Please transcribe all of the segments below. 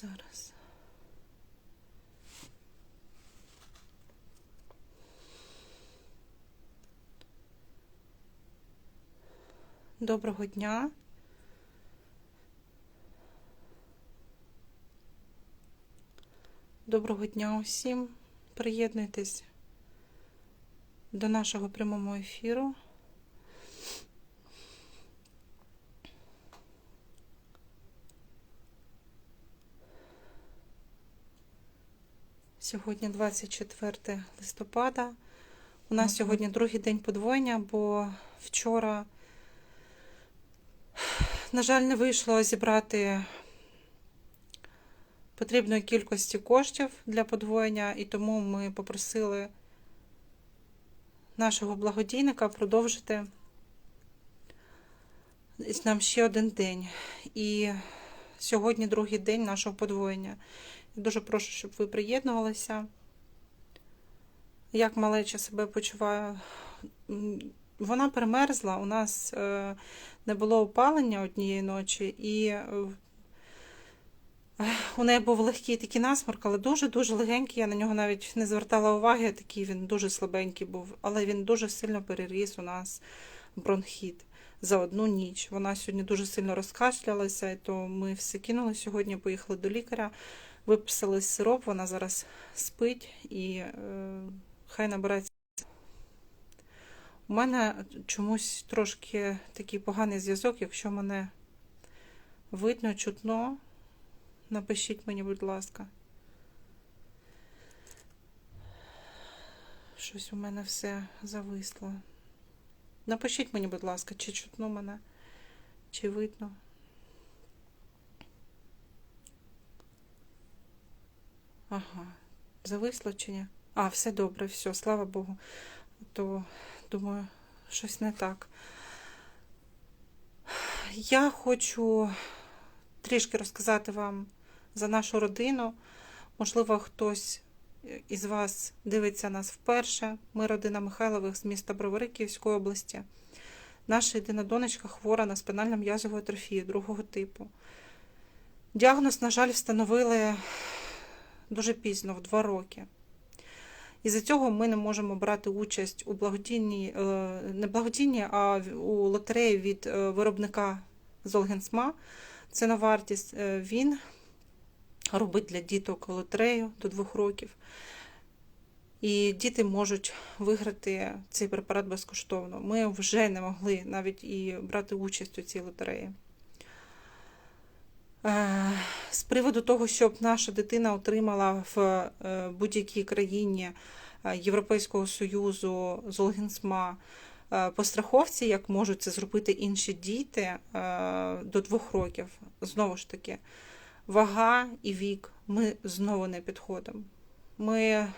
Зараз. Доброго дня. Доброго дня усім. Приєднуйтесь до нашого прямого ефіру. Сьогодні 24 листопада. У нас сьогодні другий день подвоєння, бо вчора, на жаль, не вийшло зібрати потрібної кількості коштів для подвоєння, і тому ми попросили нашого благодійника продовжити нам ще один день. І сьогодні другий день нашого подвоєння. Дуже прошу, щоб ви приєднувалися. Як малеча себе почуває? Вона перемерзла, у нас е, не було опалення однієї ночі, і е, у неї був легкий такий насморк, але дуже-дуже легенький. Я на нього навіть не звертала уваги, такий він дуже слабенький був, але він дуже сильно переріс у нас бронхіт за одну ніч. Вона сьогодні дуже сильно розкашлялася, і то ми все кинули сьогодні, поїхали до лікаря, виписали сироп, вона зараз спить і е, хай набирається. У мене чомусь трошки такий поганий зв'язок, якщо мене видно, чутно. Напишіть мені, будь ласка. Щось у мене все зависло. Напишіть мені, будь ласка, чи чутно мене, чи видно. Ага, зависло чи? А, все добре, все, слава Богу. То, думаю, щось не так. Я хочу трішки розказати вам за нашу родину. Можливо, хтось із вас дивиться нас вперше. Ми родина Михайлових з міста Бровари області. Наша єдина донечка хвора на спинальну м'язову атрофію другого типу. Діагноз, на жаль, встановили дуже пізно, в два роки. Із-за цього ми не можемо брати участь у благодійній, е, не благодійній, а у лотереї від е, виробника Золгенсма. Це на вартість. Е, Він робить для діток лотерею до двох років. І діти можуть виграти цей препарат безкоштовно. Ми вже не могли навіть і брати участь у цій лотереї. Е, З приводу того, щоб наша дитина отримала в е, будь-якій країні е, Європейського Союзу Золгінсма е, по страховці, як можуть це зробити інші діти до двох років. Знову ж таки, вага і вік ми знову не підходимо. Ми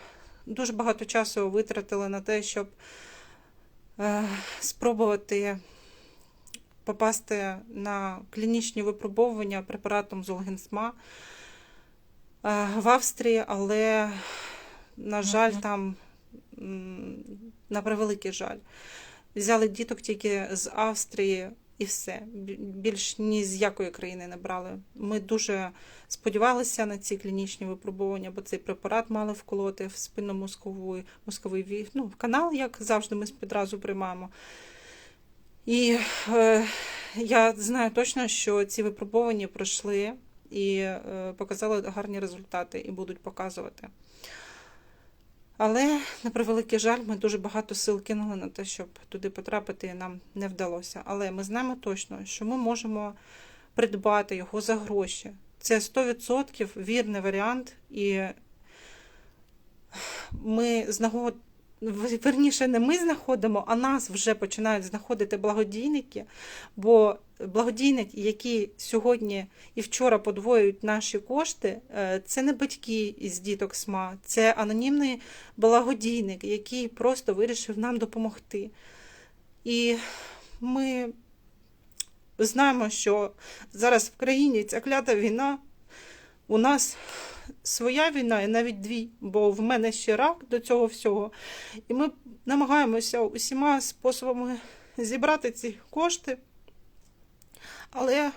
дуже багато часу витратили на те, щоб спробувати попасти на клінічні випробовування препаратом Золгенсма е, в Австрії, але, на жаль, там, на превеликий жаль, взяли діток тільки з Австрії і все. Більш ні з якої країни не брали. Ми дуже сподівалися на ці клінічні випробування, бо цей препарат мали вколоти в спинномозковий мозковий ну, в канал, як завжди, ми відразу приймаємо. І е, я знаю точно, що ці випробування пройшли і е, показали гарні результати і будуть показувати. Але, на превеликий жаль, ми дуже багато сил кинули на те, щоб туди потрапити, і нам не вдалося. Але ми знаємо точно, що ми можемо придбати його за гроші. Це 100% вірний варіант, і ми знагод... верніше, не ми знаходимо, а нас вже починають знаходити благодійники, бо благодійники, які сьогодні і вчора подвоюють наші кошти, е, це не батьки із діток СМА, це анонімний благодійник, який просто вирішив нам допомогти. І ми знаємо, що зараз в країні ця клята війна, у нас своя війна і навіть дві, бо в мене ще рак до цього всього. І ми намагаємося усіма способами зібрати ці кошти, але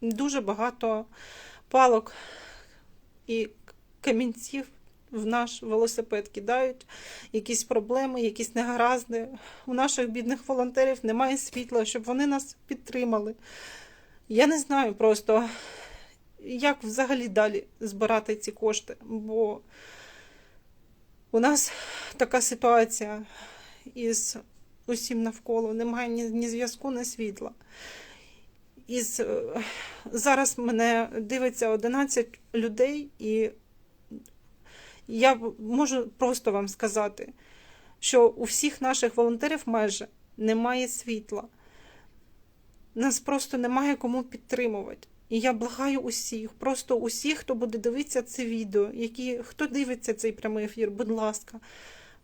дуже багато палок і камінців в наш велосипед кидають, якісь проблеми, якісь негаразди. У наших бідних волонтерів немає світла, щоб вони нас підтримали. Я не знаю просто, як взагалі далі збирати ці кошти, бо у нас така ситуація із усім навколо, немає ні, ні зв'язку, ні світла. Із, е, зараз мене дивиться 11 людей, і я можу просто вам сказати, що у всіх наших волонтерів майже немає світла. Нас просто немає кому підтримувати. І я благаю усіх, просто усіх, хто буде дивитися це відео, які, хто дивиться цей прямий ефір, будь ласка,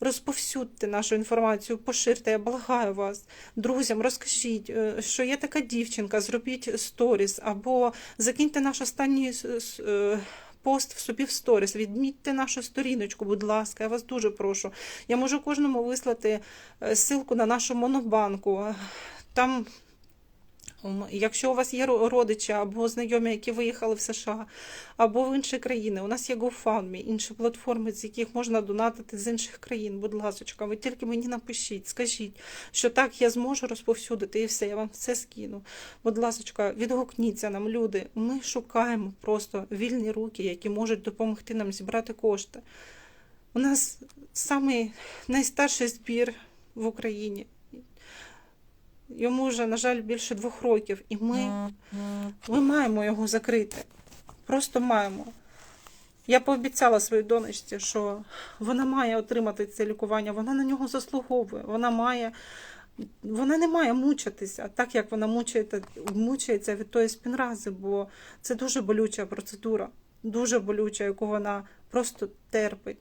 розповсюдьте нашу інформацію, поширте, я благаю вас. Друзям, розкажіть, е, що є така дівчинка, зробіть сторіс, або закиньте наш останній е, пост в собі в сторіс, відмітьте нашу сторіночку, будь ласка, я вас дуже прошу. Я можу кожному вислати е, ссылку на нашу монобанку. Там Якщо у вас є родичі або знайомі, які виїхали в США, або в інші країни, у нас є GoFundMe, інші платформи, з яких можна донатити з інших країн. Будь ласка, ви тільки мені напишіть, скажіть, що так я зможу розповсюдити, і все, я вам все скину. Будь ласка, відгукніться нам, люди. Ми шукаємо просто вільні руки, які можуть допомогти нам зібрати кошти. У нас самий найстарший збір в Україні. Йому вже, на жаль, більше двох років, і ми, ми маємо його закрити. Просто маємо. Я пообіцяла своїй донечці, що вона має отримати це лікування, вона на нього заслуговує, вона має. Вона не має мучитися, так як вона мучається, мучається від тої спінрази, бо це дуже болюча процедура, дуже болюча, яку вона просто терпить.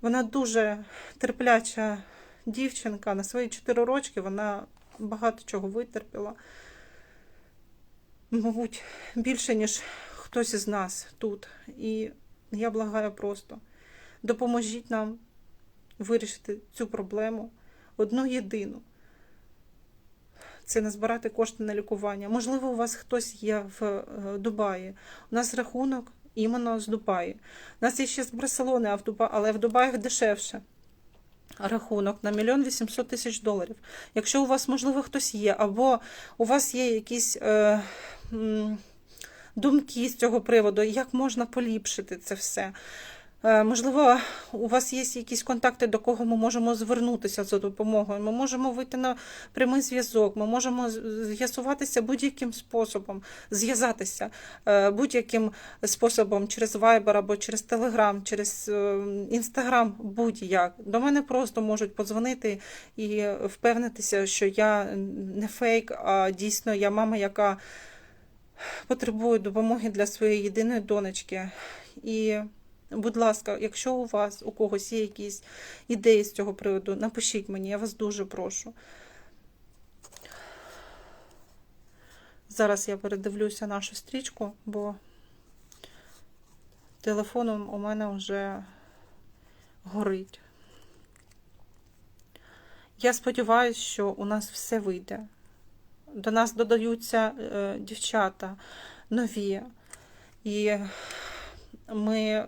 Вона дуже терпляча дівчинка. На свої 4 рочки вона багато чого витерпіла. Мабуть, більше, ніж хтось із нас тут. І я благаю просто, допоможіть нам вирішити цю проблему одну єдину. Це назбирати кошти на лікування. Можливо, у вас хтось є в е, Дубаї. У нас рахунок іменно з Дубаї. У нас є ще з Барселони, а в Дуба... але в Дубаях дешевше рахунок на мільйон вісімсот тисяч доларів. Якщо у вас, можливо, хтось є, або у вас є якісь е, думки з цього приводу, як можна поліпшити це все. Е, Можливо, у вас є якісь контакти, до кого ми можемо звернутися за допомогою. Ми можемо вийти на прямий зв'язок, ми можемо з'ясуватися будь-яким способом, зв'язатися е, будь-яким способом через Viber або через Telegram, через е, Instagram, будь-як. До мене просто можуть подзвонити і впевнитися, що я не фейк, а дійсно я мама, яка потребує допомоги для своєї єдиної донечки. І Будь ласка, якщо у вас у когось є якісь ідеї з цього приводу, напишіть мені, я вас дуже прошу. Зараз я передивлюся нашу стрічку, бо телефоном у мене вже горить. Я сподіваюся, що у нас все вийде. До нас додаються е, дівчата нові. І ми е,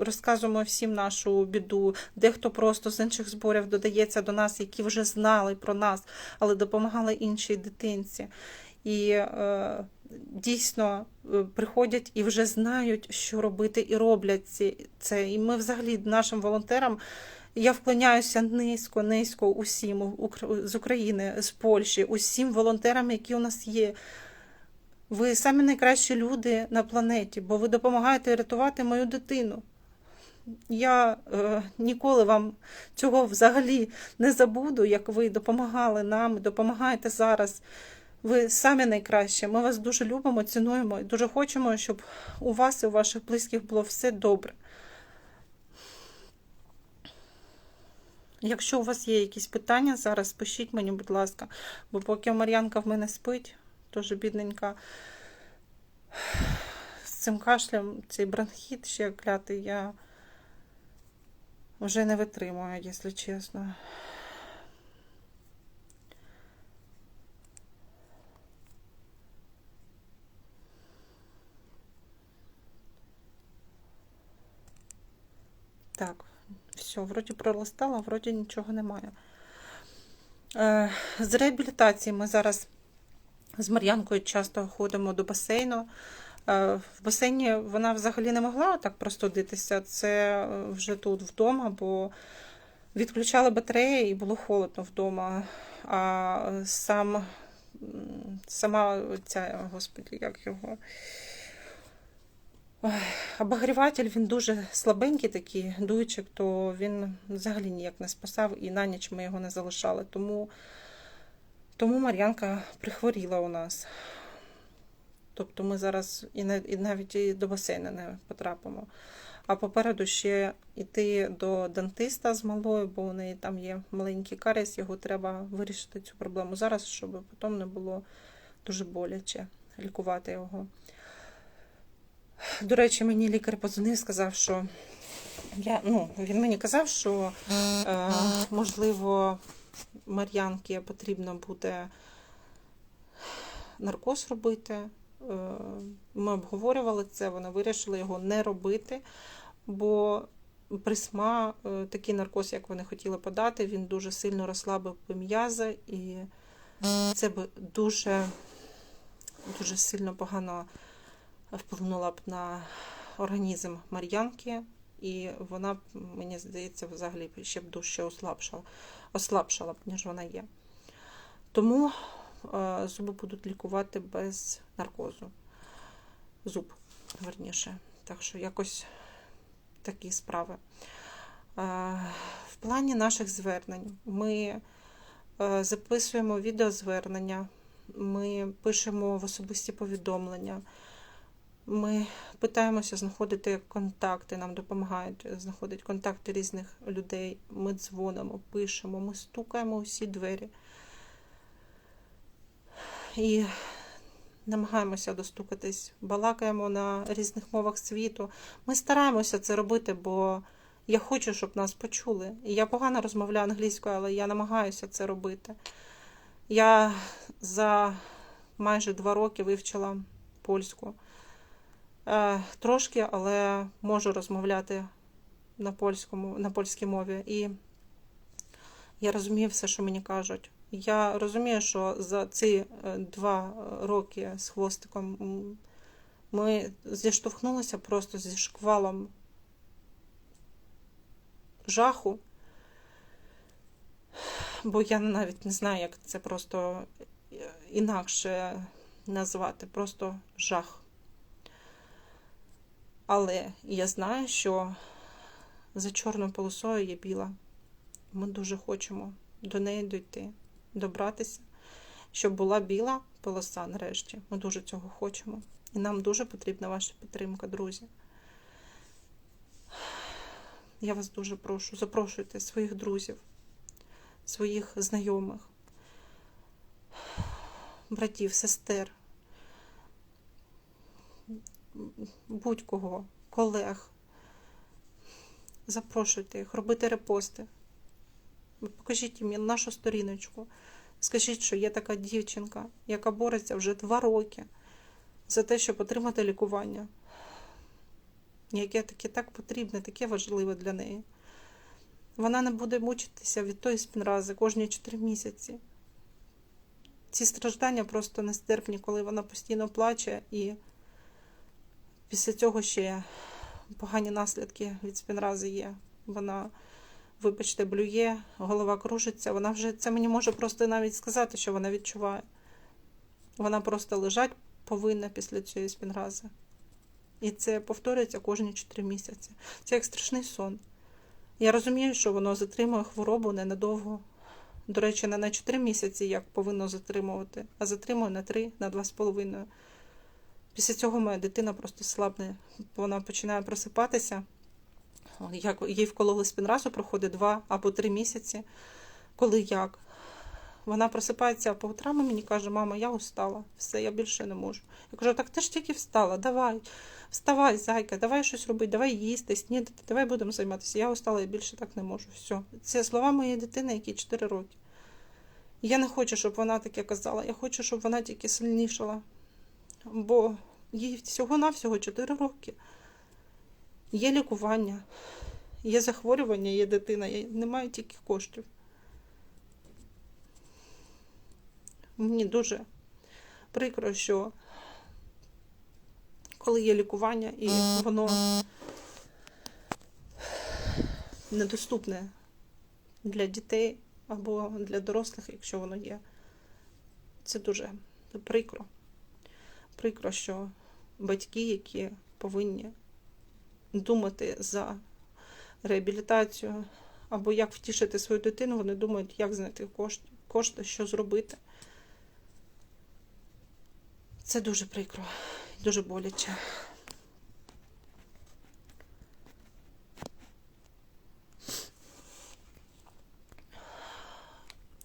розказуємо всім нашу біду. Дехто просто з інших зборів додається до нас, які вже знали про нас, але допомагали іншій дитинці. І е, дійсно е, приходять і вже знають, що робити, і роблять ці- це. І ми взагалі нашим волонтерам. Я вклоняюся низько, низько усім з України, з Польщі, усім волонтерам, які у нас є. Ви самі найкращі люди на планеті, бо ви допомагаєте рятувати мою дитину. Я е, ніколи вам цього взагалі не забуду, як ви допомагали нам, допомагаєте зараз. Ви самі найкращі. Ми вас дуже любимо, цінуємо і дуже хочемо, щоб у вас і у ваших близьких було все добре. Якщо у вас є якісь питання зараз, пишіть мені, будь ласка, бо поки Мар'янка в мене спить, теж бідненька. З цим кашлем, цей бронхіт ще клятий, я вже не витримую, якщо чесно. Так, все, вроді пролистала, вроді нічого немає. Е, з реабілітації ми зараз з Мар'янкою часто ходимо до басейну. Е, В басейні вона взагалі не могла так простудитися. Це е, вже тут вдома, бо відключали батареї і було холодно вдома. А сам, м, сама ця, господи, як його. Обогріватель він дуже слабенький такий дуйчик, то він взагалі ніяк не спасав і на ніч ми його не залишали. Тому, тому Мар'янка прихворіла у нас. Тобто ми зараз і, навіть і до басейну не потрапимо. А попереду ще йти до дентиста з малою, бо у неї там є маленький каріс, його треба вирішити цю проблему зараз, щоб потім не було дуже боляче лікувати його. До речі, мені лікар подзвонив, сказав, що я, ну, він мені казав, що е, можливо Мар'янки потрібно буде наркоз робити. Е, Ми обговорювали це, вона вирішила його не робити, бо присма, е, такий наркоз, як вони хотіли подати, він дуже сильно розслабив би м'язи, і це б дуже, дуже сильно погано вплинула б на організм Мар'янки, і вона, мені здається, взагалі ще б дужче ослабшала, ослабшала б, ніж вона є. Тому е, зуби будуть лікувати без наркозу. Зуб, верніше. Так що якось такі справи. Е, в плані наших звернень ми е, записуємо відеозвернення, ми пишемо в особисті повідомлення. Ми питаємося знаходити контакти, нам допомагають знаходити контакти різних людей. Ми дзвонимо, пишемо, ми стукаємо у всі двері і намагаємося достукатись, балакаємо на різних мовах світу. Ми стараємося це робити, бо я хочу, щоб нас почули. І я погано розмовляю англійською, але я намагаюся це робити. Я за майже два роки вивчила польську. Е, Трошки, але можу розмовляти на польському, на польській мові. І я розумію все, що мені кажуть. Я розумію, що за ці е, два роки з хвостиком ми зіштовхнулися просто зі шквалом жаху, бо я навіть не знаю, як це просто е, інакше назвати. Просто жах. Але я знаю, що за чорною полосою є біла. Ми дуже хочемо до неї дійти, добратися, щоб була біла полоса нарешті. Ми дуже цього хочемо. І нам дуже потрібна ваша підтримка, друзі. Я вас дуже прошу, запрошуйте своїх друзів, своїх знайомих, братів, сестер, будь-кого, колег. Запрошуйте їх, робити репости. Покажіть їм нашу сторіночку. Скажіть, що є така дівчинка, яка бореться вже два роки за те, щоб отримати лікування, яке таке так потрібне, таке важливе для неї. Вона не буде мучитися від тої спінрази кожні 4 місяці. Ці страждання просто нестерпні, коли вона постійно плаче і після цього ще погані наслідки від спінрази є. Вона, вибачте, блює, голова кружиться. Вона вже це мені може просто навіть сказати, що вона відчуває. Вона просто лежать повинна після цієї спінрази. І це повторюється кожні 4 місяці. Це як страшний сон. Я розумію, що воно затримує хворобу ненадовго. До речі, не на 4 місяці, як повинно затримувати, а затримує на 3, на 2,5. Після цього моя дитина просто слабне. Вона починає просипатися. Як їй вкололи спінразу, проходить 2 або 3 місяці. Коли як? Вона просипається по утрам і мені каже, мама, я устала, все, я більше не можу. Я кажу, так ти ж тільки встала, давай, вставай, зайка, давай щось робити, давай їсти, снідати, давай будемо займатися. Я устала, я більше так не можу. Все. Це слова моєї дитини, якій 4 роки. Я не хочу, щоб вона таке казала. Я хочу, щоб вона тільки сильнішала. Бо їй всього-навсього 4 роки. Є лікування, Є захворювання, є дитина, немає тільки коштів. Мені дуже прикро, що коли є лікування і воно недоступне для дітей або для дорослих, якщо воно є. Це дуже прикро. Прикро, що батьки, які повинні думати за реабілітацію або як втішити свою дитину, вони думають, як знайти кошти, кошти що зробити. Це дуже прикро, дуже боляче.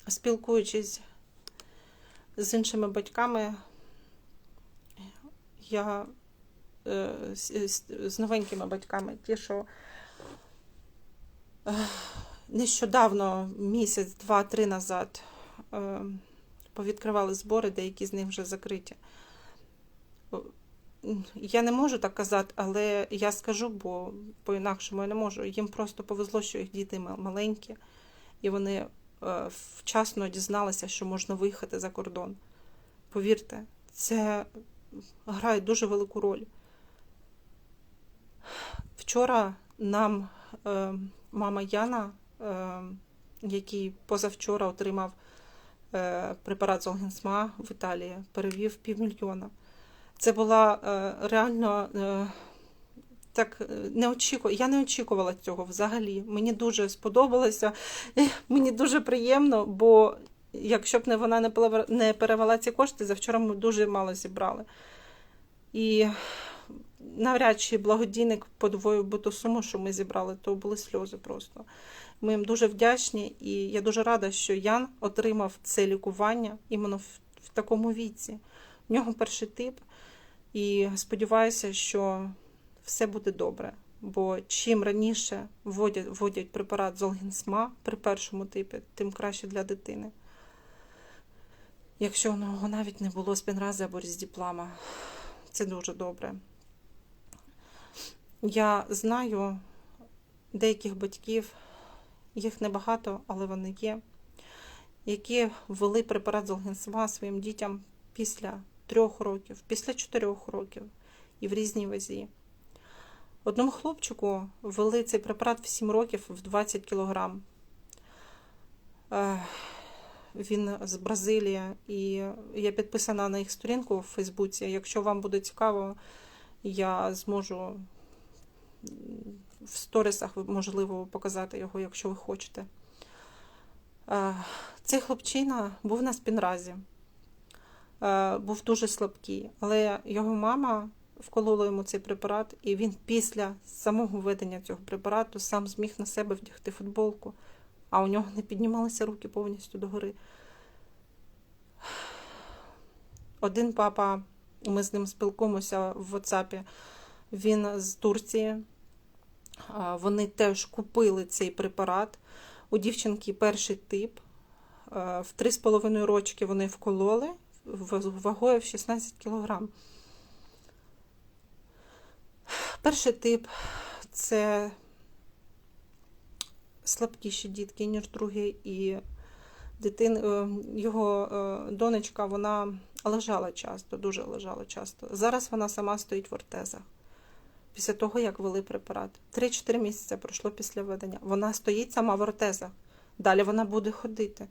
Спілкуючись з іншими батьками, я е, з, з- новенькими батьками, ті, що е, нещодавно, місяць, два-три назад, е, повідкривали збори, деякі з них вже закриті. Я не можу так казати, але я скажу, бо по-інакшому я не можу. Їм просто повезло, що їх діти маленькі, і вони е, вчасно дізналися, що можна виїхати за кордон. Повірте, це грає дуже велику роль. Вчора нам е, мама Яна, е, який позавчора отримав е, препарат Золгенсма в Італії, перевів півмільйона. Це була е, реально е, так е, не очікувала. Я не очікувала цього взагалі. Мені дуже сподобалося. Мені дуже приємно, бо якщо б не вона не перевела- ці кошти, завчора ми дуже мало зібрали. І навряд чи благодійник подвоїв би ту суму, що ми зібрали, то були сльози просто. Ми їм дуже вдячні, і я дуже рада, що Ян отримав це лікування іменно в, в такому віці. В нього перший тип, і сподіваюся, що все буде добре. Бо чим раніше вводять, вводять препарат Золгінсма при першому типі, тим краще для дитини. Якщо у нього навіть не було спінрази або різдіплама, це дуже добре. Я знаю деяких батьків, їх небагато, але вони є, які ввели препарат Золгенсма своїм дітям після трьох років, після чотирьох років і в різній вазі. Одному хлопчику ввели цей препарат в 7 років в 20 кілограм. Він з Бразилії, і я підписана на їх сторінку в Фейсбуці. Якщо вам буде цікаво, я зможу в сторісах, можливо, показати його, якщо ви хочете. Е, Цей хлопчина був на спінразі, Е, був дуже слабкий, але його мама вколола йому цей препарат, і він після самого введення цього препарату сам зміг на себе вдягти футболку, а у нього не піднімалися руки повністю догори. Один папа, ми з ним спілкуємося в WhatsApp, він з Турції. Вони теж купили цей препарат. У дівчинки перший тип. В 3,5 рочки вони вкололи вагою в 16 кілограм. Перший тип це слабкіші дітки, ніж другий, і дитин, е, його е, донечка, вона лежала часто, дуже лежала часто. Зараз вона сама стоїть в ортезах. Після того, як ввели препарат. 3-4 місяці пройшло після введення. Вона стоїть сама в ортезах. Далі вона буде ходити.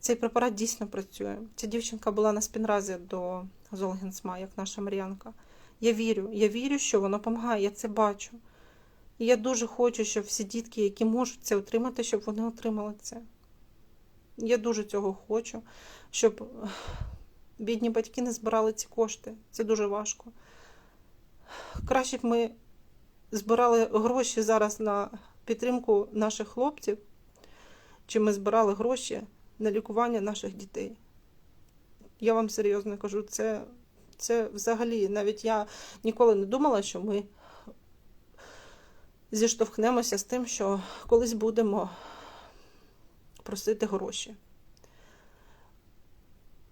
Цей препарат дійсно працює. Ця дівчинка була на спінразі до Золгенсма, як наша Мар'янка. Я вірю, я вірю, що воно допомагає, я це бачу. І я дуже хочу, щоб всі дітки, які можуть це отримати, щоб вони отримали це. Я дуже цього хочу, щоб бідні батьки не збирали ці кошти. Це дуже важко. Краще б ми збирали гроші зараз на підтримку наших хлопців, чи ми збирали гроші на лікування наших дітей. Я вам серйозно кажу, це, це взагалі навіть я ніколи не думала, що ми зіштовхнемося з тим, що колись будемо просити гроші.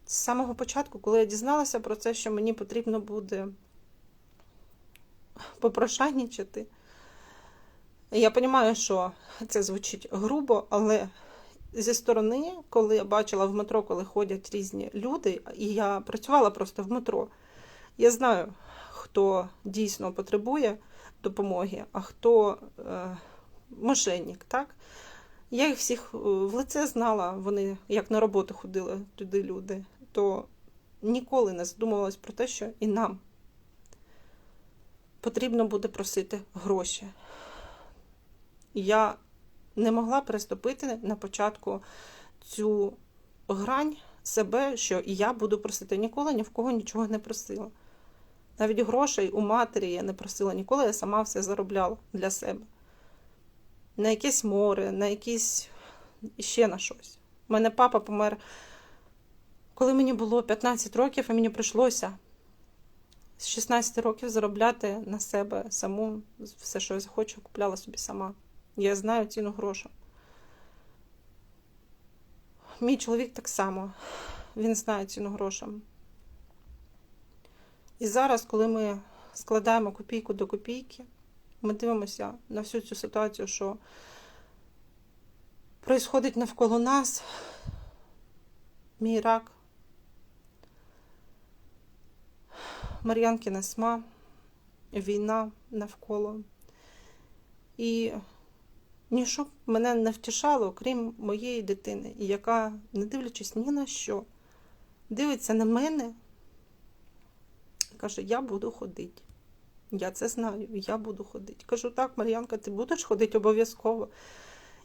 З самого початку, коли я дізналася про це, що мені потрібно буде попрошайничати, Я розумію, що це звучить грубо, але зі сторони, коли я бачила в метро, коли ходять різні люди, і я працювала просто в метро, я знаю, хто дійсно потребує допомоги, а хто е, мошенник, так? Я їх всіх е, в лице знала, вони як на роботу ходили туди люди, то ніколи не задумувалась про те, що і нам потрібно буде просити гроші. Я не могла переступити на початку цю грань себе, що і я буду просити. Ніколи ні в кого нічого не просила. Навіть грошей у матері я не просила ніколи, я сама все заробляла для себе. На якесь море, на якісь ще на щось. У мене папа помер, коли мені було 15 років, і мені прийшлося з 16 років заробляти на себе саму все, що я захочу, купляла собі сама. Я знаю ціну грошей. Мій чоловік так само, він знає ціну грошам. І зараз, коли ми складаємо копійку до копійки, ми дивимося на всю цю ситуацію, що происходить навколо нас, мій рак, Мар'янкина сма, війна навколо. І ніщо мене не втішало, окрім моєї дитини, яка, не дивлячись ні на що, дивиться на мене каже: Я буду ходити. Я це знаю, я буду ходити. Кажу, так, Мар'янка, ти будеш ходити обов'язково.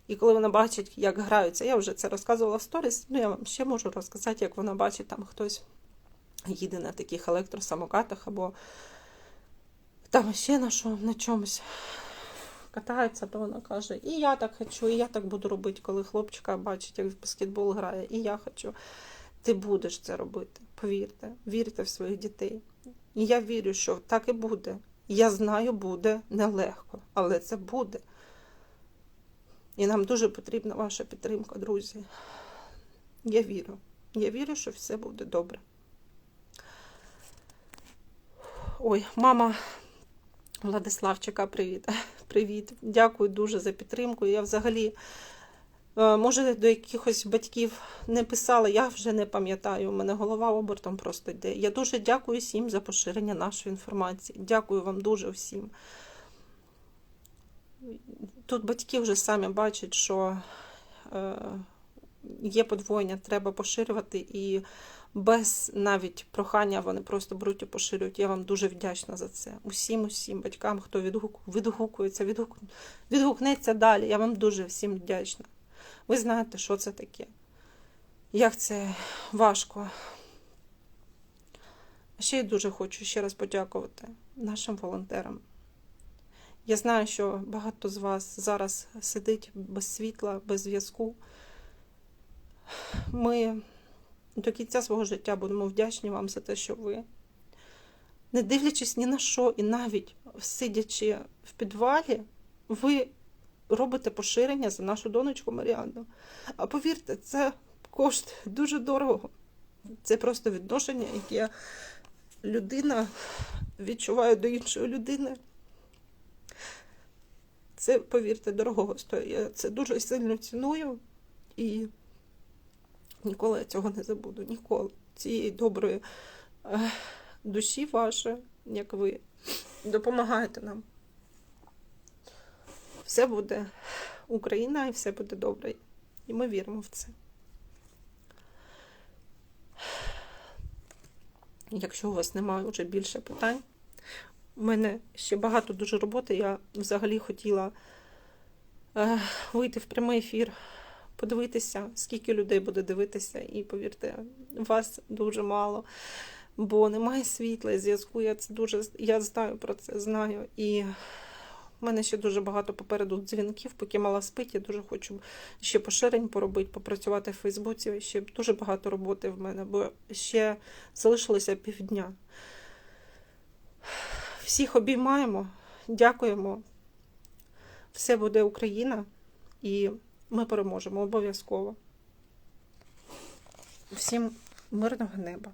І коли вона бачить, як граються, я вже це розказувала в сторіс, ну я вам ще можу розказати, як вона бачить, там хтось їде на таких електросамокатах або там ще на що, на чомусь катається, то вона каже, і я так хочу, і я так буду робити, коли хлопчика бачить, як в баскетбол грає, і я хочу. Ти будеш це робити, повірте, вірте в своїх дітей. І я вірю, що так і буде. Я знаю, буде нелегко, але це буде. І нам дуже потрібна ваша підтримка, друзі. Я вірю. Я вірю, що все буде добре. Ой, мама Владиславчика, привіт. Привіт. Дякую дуже за підтримку. Я взагалі, може, до якихось батьків не писала, я вже не пам'ятаю. У мене голова обертом просто йде. Я дуже дякую всім за поширення нашої інформації. Дякую вам дуже всім. Тут батьки вже самі бачать, що е, є подвоєння, треба поширювати, і без навіть прохання вони просто беруть і поширюють. Я вам дуже вдячна за це. Усім, усім батькам, хто відгук, відгукується, відгук, відгукнеться далі. Я вам дуже всім вдячна. Ви знаєте, що це таке. Як це важко. Ще я дуже хочу ще раз подякувати нашим волонтерам. Я знаю, що багато з вас зараз сидить без світла, без зв'язку. Ми до кінця свого життя будемо вдячні вам за те, що ви, не дивлячись ні на що, і навіть сидячи в підвалі, ви робите поширення за нашу донечку Маріанну. А повірте, це коштує дуже дорого. Це просто відношення, яке людина відчуває до іншої людини. Це, повірте, дорогого стоїть. Я це дуже сильно ціную і ніколи я цього не забуду. Ніколи. Цієї доброї е, душі вашої, як ви допомагаєте нам. Все буде Україна і все буде добре. І ми віримо в це. Якщо у вас немає вже більше питань, у мене ще багато дуже роботи. Я взагалі хотіла е, вийти в прямий ефір, подивитися, скільки людей буде дивитися, і повірте, вас дуже мало, бо немає світла, зв'язку. Я це дуже я знаю про це, знаю. І в мене ще дуже багато попереду дзвінків, поки мала спить. Я дуже хочу ще поширень поробити, попрацювати в Фейсбуці. Ще дуже багато роботи в мене, бо ще залишилося півдня. Всіх обіймаємо, дякуємо. Все буде Україна, і ми переможемо обов'язково. Всім мирного неба.